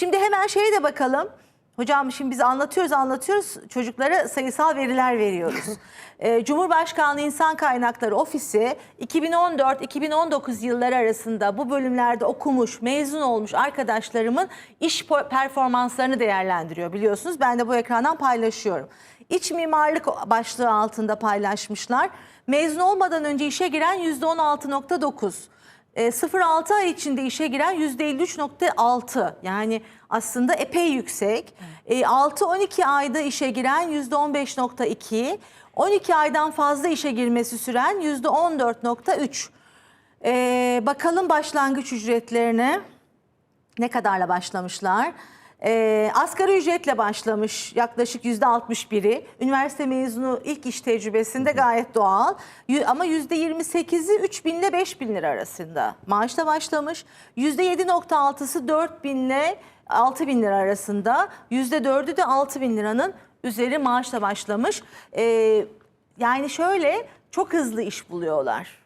Şimdi hemen şeye de bakalım. Hocam şimdi biz anlatıyoruz anlatıyoruz çocuklara sayısal veriler veriyoruz. Ee, Cumhurbaşkanlığı İnsan Kaynakları Ofisi 2014-2019 yılları arasında bu bölümlerde okumuş, mezun olmuş arkadaşlarımın iş performanslarını değerlendiriyor biliyorsunuz. Ben de bu ekrandan paylaşıyorum. İç mimarlık başlığı altında paylaşmışlar. Mezun olmadan önce işe giren %16.9. E, 0-6 ay içinde işe giren %53.6 yani aslında epey yüksek. E, 6-12 ayda işe giren %15.2, 12 aydan fazla işe girmesi süren %14.3. E, bakalım başlangıç ücretlerine ne kadarla başlamışlar? Ee, asgari ücretle başlamış yaklaşık yüzde 61'i. Üniversite mezunu ilk iş tecrübesinde gayet doğal. Yü- Ama yüzde 28'i 3 bin ile 5 bin lira arasında maaşla başlamış. Yüzde 7.6'sı 4 bin ile 6 bin lira arasında. Yüzde 4'ü de 6 bin liranın üzeri maaşla başlamış. Ee, yani şöyle çok hızlı iş buluyorlar.